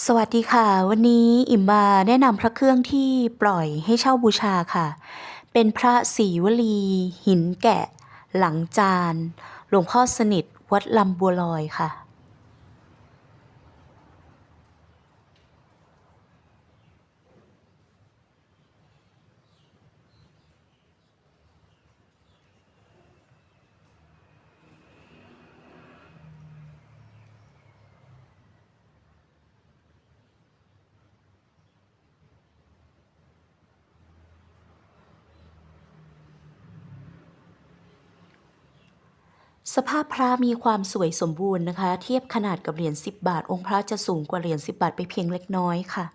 สวัสดีค่ะ วันนี้อิ่มมาแนะนำพระเครื่องที่ปล่อยให้เช่าบูชาค่ะ เป็นพระศรีวลี หินแกะ หลังจาน หลวงพ่อสนิทวัดลำบัวลอยค่ะ สภาพพระมีความสวยสมบูรณ์นะคะ เทียบขนาดกับเหรียญ10 บาท องค์พระจะสูงกว่าเหรียญ10 บาทไปเพียงเล็กน้อยค่ะ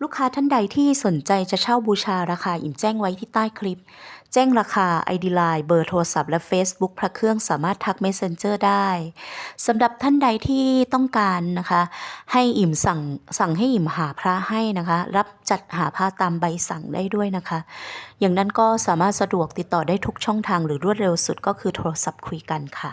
ลูกค้าท่านใดที่สนใจจะเช่าบูชาราคาอิ่มแจ้งไว้ที่ใต้คลิป แจ้งราคา ID Line เบอร์โทรศัพท์และ Facebook พระเครื่องสามารถทัก Messenger ได้สำหรับท่านใดที่ต้องการนะคะ ให้อิ่มสั่งสั่งให้อิ่มหาพระให้นะคะ รับจัดหาพระตามใบสั่งได้ด้วยนะคะ อย่างนั้นก็สามารถสะดวกติดต่อได้ทุกช่องทางหรือรวดเร็วสุดก็คือโทรศัพท์คุยกันค่ะ